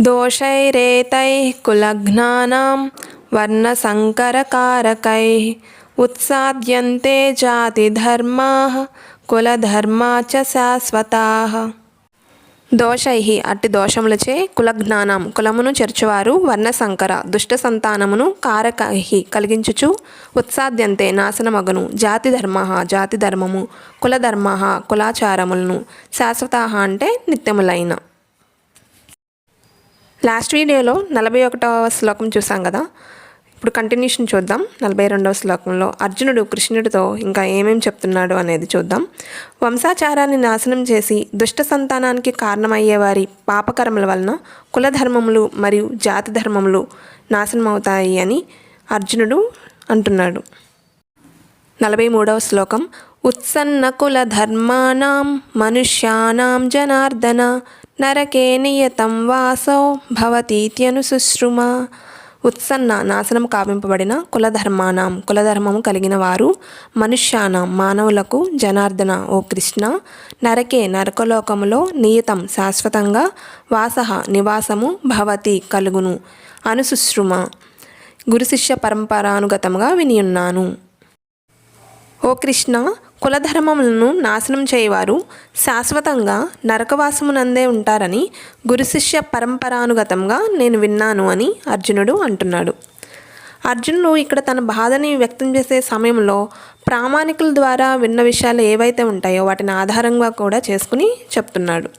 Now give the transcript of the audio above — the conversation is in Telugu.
దోషైరేతై కులఘ్నానాం వర్ణసంకరకారకైः ఉత్సాద్యంతే జాతిధర్మా కులధర్మా చ శాశ్వత దోషై అట్టి దోషములచే కులజ్ఞానం కులమును చెర్చువారు వర్ణసంకర దుష్ట సంతానమును కారకై కలిగించుచు ఉత్సాద్యంతే నాశనమగును జాతి ధర్మ జాతి ధర్మము కులధర్మ కులాచారములను శాశ్వత అంటే నిత్యములైన। లాస్ట్ వీడియోలో నలభై ఒకటవ శ్లోకం చూసాం కదా. ఇప్పుడు కంటిన్యూషన్ చూద్దాం. నలభై రెండవ శ్లోకంలో అర్జునుడు కృష్ణుడితో ఇంకా ఏమేం చెప్తున్నాడు అనేది చూద్దాం. వంశాచారాన్ని నాశనం చేసి దుష్ట సంతానానికి కారణమయ్యేవారి పాపకర్మల వలన కులధర్మములు మరియు జాతి ధర్మములు నాశనమవుతాయి అని అర్జునుడు అంటున్నాడు. నలభై మూడవ శ్లోకం ఉత్సన్న కుల ధర్మాణం మనుష్యానాం జనార్దన నరకే నియతం వాసో భవతీత్యనుశుశ్రుమ ఉత్సన్న నాశనం కావింపబడిన కులధర్మానాం. కులధర్మము కలిగిన వారు మనుష్యానం మానవులకు జనార్దన. ఓ కృష్ణ నరకే నరకలోకములో నియతం శాశ్వతంగా వాస నివాసము భవతి కలుగును. అనుశుశ్రుమ గురుశిష్య పరంపరానుగతంగా వినియున్నాను. ఓ కృష్ణ కులధర్మములను నాశనం చేయవారు శాశ్వతంగా నరకవాసమునందే ఉంటారని గురుశిష్య పరంపరానుగతంగా నేను విన్నాను అని అర్జునుడు అంటున్నాడు. అర్జునుడు ఇక్కడ తన బాధని వ్యక్తం చేసే సమయంలో ప్రామాణికుల ద్వారా విన్న విషయాలు ఏవైతే ఉంటాయో వాటిని ఆధారంగా కూడా చేసుకుని చెప్తున్నాడు.